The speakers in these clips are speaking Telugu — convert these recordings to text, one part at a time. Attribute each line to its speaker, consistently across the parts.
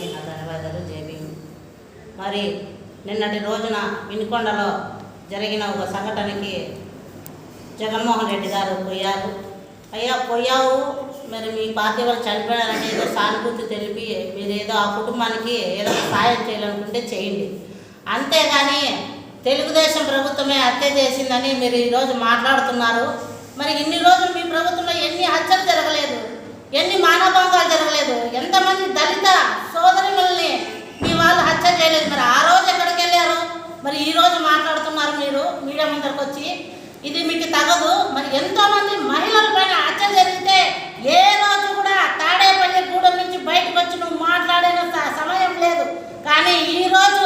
Speaker 1: అందరికీ నా ధన్యవాదాలు జేబీ మరి నిన్నటి రోజున వినుకొండలో జరిగిన ఒక సంఘటనకి జగన్మోహన్ రెడ్డి గారు పోయారు. అయ్యా పోయావు? మరి మీ పార్టీ వాళ్ళు చనిపోయారని ఏదో సానుభూతి తెలిపి మీరు ఏదో ఆ కుటుంబానికి ఏదో సాయం చేయాలనుకుంటే చేయండి. అంతేగాని తెలుగుదేశం ప్రభుత్వమే హత్య చేసిందని మీరు ఈరోజు మాట్లాడుతున్నారు. మరి ఇన్ని రోజులు మీ ప్రభుత్వంలో ఎన్ని హత్యలు జరగలేదు? ఎన్ని మానభంగాలు జరగలేదు? చేయలేదు మరి ఆ రోజు ఎక్కడికి వెళ్ళారు? మరి ఈ రోజు మాట్లాడుతున్నారు మీరు మీడియా ముందరకు వచ్చి. ఇది మీకు తగదు. మరి ఎంతో మంది మహిళల పైన హత్య జరిగితే ఏ రోజు కూడా తాడేపల్లి గూడెం నుంచి బయటకు వచ్చి నువ్వు మాట్లాడిన సమయం లేదు. కానీ ఈ రోజు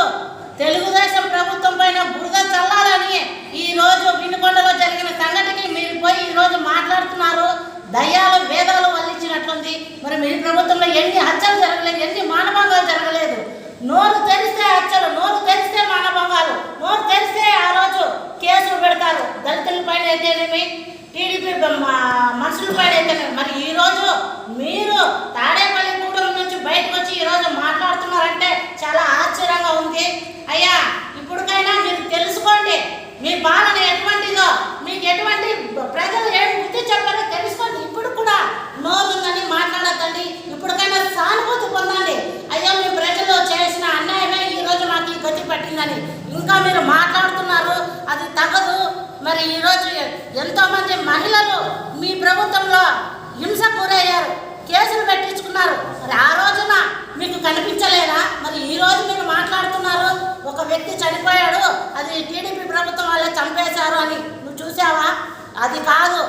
Speaker 1: తెలుగుదేశం ప్రభుత్వం పైన బురద చల్లాలని ఈ రోజు వినుకొండలో జరిగిన సంఘటనకి మీరు పోయి ఈ రోజు మాట్లాడుతున్నారు. దయ్యాలు వేదాలు వల్లించినట్లుంది. మరి మీ ప్రభుత్వంలో ఎన్ని హత్యలు జరగలేదు ఎన్ని మానభంగాలు జరగలేదు నోరు తెరిస్తే హత్యలు నోరు తెరిస్తే మానభంగాలు నోరు తెరిస్తే ఆ రోజు కేసులు పెడతారు దళితుల పైన అయితేనేమి టీడీపీ మనుషుల పైన మరి ఈరోజు మీరు తాడేపల్లి గూడెం నుంచి బయటకు వచ్చి ఈ రోజు మాట్లాడుతున్నారంటే చాలా ఆశ్చర్యంగా ఉంది. అయ్యా ఇప్పటికైనా మీరు తెలుసుకోండి. మీ పాలన ఎటువంటిదో మీకు ఎటువంటి ప్రజలు ఏం బుద్ధి చెప్పాలో తెలుసుకోండి. ఇప్పుడు కూడా నోరుందని మాట్లాడద్దండి. ఇప్పటికైనా సానుభూతి పొందండి. అయ్యో మీ ప్రజలు చేసిన అన్యాయమే ఈరోజు మాకు ఈ గతి పట్టిందని. ఇంకా మీరు మాట్లాడుతున్నారు. అది తగదు. మరి ఈరోజు ఎంతోమంది మహిళలు మీ ప్రభుత్వంలో హింస గురయ్యారు కేసులు పెట్టించుకున్నారు. మరి ఆ రోజున మీకు కనిపించలేదా? మరి ఈ రోజు మీరు మాట్లాడుతున్నారు ఒక వ్యక్తి చనిపోయాడు అది టీడీపీ ప్రభుత్వం వాళ్ళే చంపేశారు అని నువ్వు చూసావా? అది కాదు.